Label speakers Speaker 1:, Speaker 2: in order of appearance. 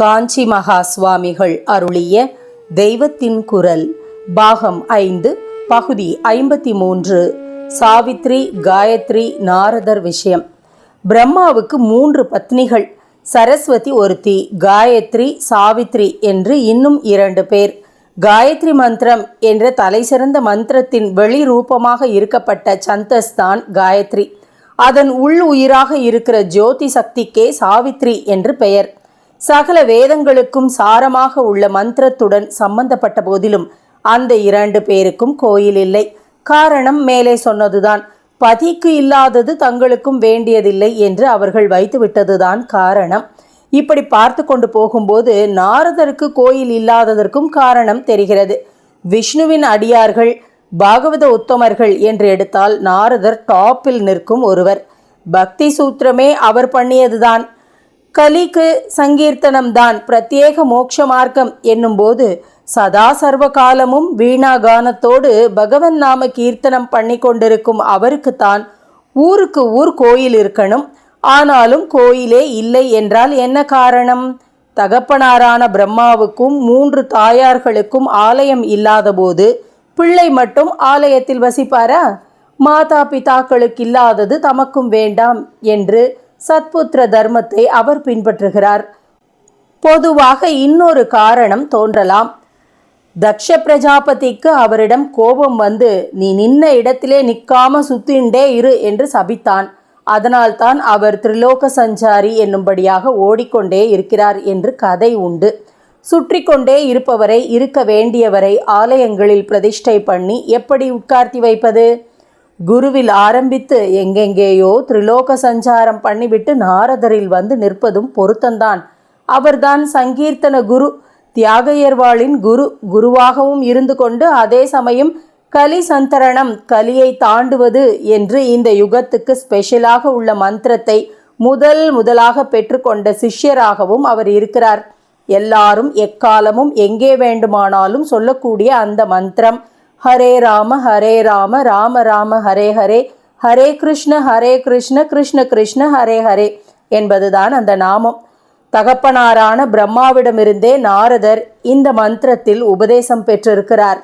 Speaker 1: காஞ்சி மகா சுவாமிகள் அருளிய தெய்வத்தின் குரல் பாகம் ஐந்து பகுதி ஐம்பத்தி மூன்று சாவித்ரி காயத்ரி நாரதர் விஷயம். பிரம்மாவுக்கு மூன்று பத்னிகள் சரஸ்வதி ஒருத்தி காயத்ரி சாவித்ரி என்று இன்னும் இரண்டு பேர். காயத்ரி மந்திரம் என்ற தலைசிறந்த மந்திரத்தின் வெளி ரூபமாக இருக்கப்பட்ட சந்தஸ் தான் காயத்ரி. அதன் உள் உயிராக இருக்கிற ஜோதி சக்திக்கே சாவித்ரி என்று பெயர். சகல வேதங்களுக்கும் சாரமாக உள்ள மந்திரத்துடன் சம்பந்தப்பட்ட போதிலும் அந்த இரண்டு பேருக்கும் கோயில் இல்லை. காரணம் மேலே சொன்னதுதான். பதிக்கு இல்லாதது தங்களுக்கும் வேண்டியதில்லை என்று அவர்கள் வைத்துவிட்டதுதான் காரணம். இப்படி பார்த்து கொண்டு போகும்போது நாரதருக்கு கோயில் இல்லாததற்கும் காரணம் தெரிகிறது. விஷ்ணுவின் அடியார்கள் பாகவத உத்தமர்கள் என்று எடுத்தால் நாரதர் டாப்பில் நிற்கும் ஒருவர். பக்தி சூத்திரமே அவர் பண்ணியதுதான். கலிக்கு சங்கீர்த்தனம்தான் பிரத்யேக மோட்ச மார்க்கம் என்னும்போது சதா சர்வ காலமும் வீணாகானத்தோடு பகவன் நாம கீர்த்தனம் பண்ணி கொண்டிருக்கும் அவருக்குத்தான் ஊருக்கு ஊர் கோயில் இருக்கணும். ஆனாலும் கோயிலே இல்லை என்றால் என்ன காரணம்? தகப்பனாரான பிரம்மாவுக்கும் மூன்று தாயார்களுக்கும் ஆலயம் இல்லாதபோது பிள்ளை மட்டும் ஆலயத்தில் வசிப்பாரா? மாதா பிதாக்களுக்கு இல்லாதது தமக்கும் வேண்டாம் என்று சத்புத்திர தர்மத்தை அவர் பின்பற்றுகிறார். பொதுவாக இன்னொரு காரணம் தோன்றலாம். தக்ஷ பிரஜாபதிக்கு அவரிடம் கோபம் வந்து நீ நின்ன இடத்திலே நிற்காம சுத்திண்டே இரு என்று சபித்தான். அதனால்தான் அவர் திரிலோக சஞ்சாரி என்னும்படியாக ஓடிக்கொண்டே இருக்கிறார் என்று கதை உண்டு. சுற்றி கொண்டே இருப்பவரை இருக்க வேண்டியவரை ஆலயங்களில் பிரதிஷ்டை பண்ணி எப்படி உட்கார்த்தி வைப்பது? குருவில் ஆரம்பித்து எங்கெங்கேயோ திரிலோக சஞ்சாரம் பண்ணிவிட்டு நாரதரில் வந்து நிற்பதும் பொருத்தந்தான் அவர்தான் சங்கீர்த்தன குரு தியாகையர்வாளின் குரு குருவாகவும் இருந்து கொண்டு அதே சமயம் கலி சந்தரணம் கலியை தாண்டுவது என்று இந்த யுகத்துக்கு ஸ்பெஷலாக உள்ள மந்திரத்தை முதல் முதலாக பெற்றுக்கொண்ட சிஷ்யராகவும் அவர் இருக்கிறார். எல்லாரும் எக்காலமும் எங்கே வேண்டுமானாலும் சொல்லக்கூடிய அந்த மந்திரம் ஹரே ராம ஹரே ராம ராம ராம ஹரே ஹரே. ஹரே கிருஷ்ண ஹரே கிருஷ்ண கிருஷ்ண கிருஷ்ண ஹரே ஹரே என்பதுதான் அந்த நாமம். தகப்பனாரான பிரம்மாவிடமிருந்தே நாரதர் இந்த மந்திரத்தில் உபதேசம் பெற்றிருக்கிறார்.